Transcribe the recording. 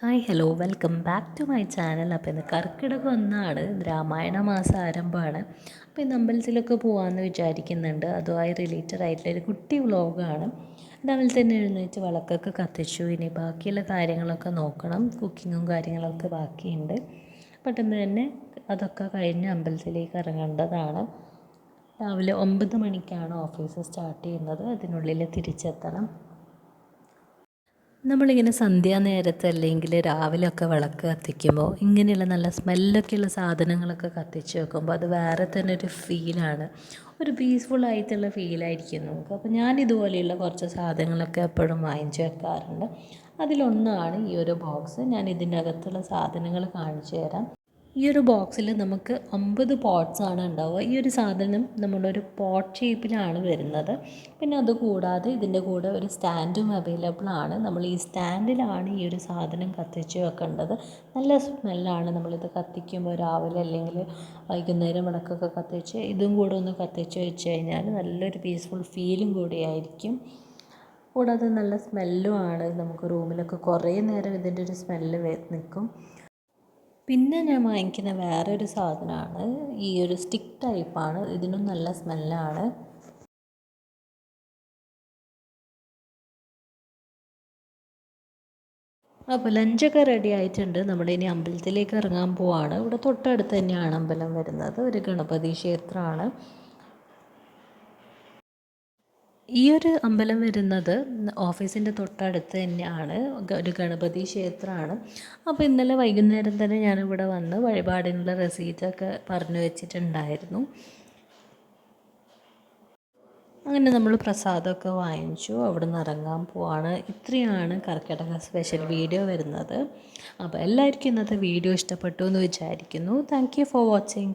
Hi hello welcome back to my channel. അപ്പോൾ ഇന്ന് കർക്കിടക ഒന്നാണ് രാമായണ മാസം ആരംഭമാണ്. അപ്പോൾ ഇന്ന് അമ്പലത്തിലൊക്കെ പോകാമെന്ന് വിചാരിക്കുന്നുണ്ട്. അതുമായി റിലേറ്റഡ് ആയിട്ടുള്ള ഒരു കുട്ടി വ്ളോഗാണ് രാവിലെ തന്നെ എഴുന്നേറ്റ് വിളക്കൊക്കെ കത്തിച്ചു. ഇനി ബാക്കിയുള്ള കാര്യങ്ങളൊക്കെ നോക്കണം. കുക്കിങ്ങും കാര്യങ്ങളൊക്കെ ബാക്കിയുണ്ട്. പെട്ടെന്ന് തന്നെ അതൊക്കെ കഴിഞ്ഞ് അമ്പലത്തിലേക്ക് ഇറങ്ങേണ്ടതാണ്. രാവിലെ ഒമ്പത് മണിക്കാണ് ഓഫീസ് സ്റ്റാർട്ട് ചെയ്യുന്നത്. അതിനുള്ളിൽ തിരിച്ചെത്തണം. നമ്മളിങ്ങനെ സന്ധ്യാനേരത്ത് അല്ലെങ്കിൽ രാവിലെ ഒക്കെ വിളക്ക് കത്തിക്കുമ്പോൾ ഇങ്ങനെയുള്ള നല്ല സ്മെല്ലൊക്കെയുള്ള സാധനങ്ങളൊക്കെ കത്തിച്ച് വെക്കുമ്പോൾ അത് വേറെ തന്നെ ഒരു ഫീലാണ്. ഒരു പീസ്ഫുൾ ആയിട്ടുള്ള ഫീലായിരിക്കും നമുക്ക്. അപ്പോൾ ഞാൻ ഇതുപോലെയുള്ള കുറച്ച് സാധനങ്ങളൊക്കെ എപ്പോഴും വാങ്ങിച്ച് വെക്കാറുണ്ട്. അതിലൊന്നാണ് ഈ ഒരു ബോക്സ് ഞാൻ ഇതിന്റെ അകത്തുള്ള സാധനങ്ങൾ കാണിച്ചു തരാം. ഈ ഒരു ബോക്സിൽ നമുക്ക് അമ്പത് പോട്ട്സ് ആണ് ഉണ്ടാവുക. ഈ ഒരു സാധനം നമ്മളൊരു പോട്ട് ഷേപ്പിലാണ് വരുന്നത്. പിന്നെ അതുകൂടാതെ ഇതിന്റെ കൂടെ ഒരു സ്റ്റാൻഡും അവൈലബിൾ ആണ്. നമ്മൾ ഈ സ്റ്റാൻഡിലാണ് ഈ ഒരു സാധനം കത്തിച്ച് വെക്കേണ്ടത്. നല്ല സ്മെല്ലാണ് നമ്മളിത് കത്തിക്കുമ്പോൾ രാവിലെ അല്ലെങ്കിൽ വൈകുന്നേരം വിളക്കൊക്കെ കത്തിച്ച് ഇതും കൂടെ ഒന്ന് കത്തിച്ച് വെച്ച് കഴിഞ്ഞാൽ നല്ലൊരു പീസ്ഫുൾ ഫീലും കൂടിയായിരിക്കും കൂടാതെ നല്ല സ്മെല്ലും ആണ്. നമുക്ക് റൂമിലൊക്കെ കുറേ നേരം ഇതിന്റെ ഒരു സ്മെല്ല് നിൽക്കും. പിന്നെ ഞാൻ വാങ്ങിക്കുന്ന വേറൊരു സാധനമാണ്. ഈ ഒരു സ്റ്റിക്ക് ടൈപ്പാണ് ഇതിനും നല്ല സ്മെല്ലാണ് അപ്പോൾ ലഞ്ചൊക്കെ റെഡി ആയിട്ടുണ്ട്. നമ്മുടെ ഇനി അമ്പലത്തിലേക്ക് ഇറങ്ങാൻ പോവാണ്. ഇവിടെ തൊട്ടടുത്ത് തന്നെയാണ് അമ്പലം വരുന്നത്. ഒരു ഗണപതി ക്ഷേത്രമാണ്. ഈ ഒരു അമ്പലം വരുന്നത് ഓഫീസിന്റെ തൊട്ടടുത്ത് തന്നെയാണ്. ഒരു ഗണപതി ക്ഷേത്രമാണ്. അപ്പോൾ ഇന്നലെ വൈകുന്നേരം തന്നെ ഞാനിവിടെ വന്ന് വഴിപാടിനുള്ള റെസീറ്റൊക്കെ പറഞ്ഞു വെച്ചിട്ടുണ്ടായിരുന്നു. അങ്ങനെ നമ്മൾ പ്രസാദമൊക്കെ വാങ്ങിച്ചു. അവിടെ നിന്ന് ഇറങ്ങാൻ പോവാണ്. ഇത്രയാണ് കർക്കിടക സ്പെഷ്യൽ വീഡിയോ വരുന്നത്. അപ്പോൾ എല്ലാവർക്കും ഇന്നത്തെ വീഡിയോ ഇഷ്ടപ്പെട്ടു എന്ന് വിചാരിക്കുന്നു. Thank you for watching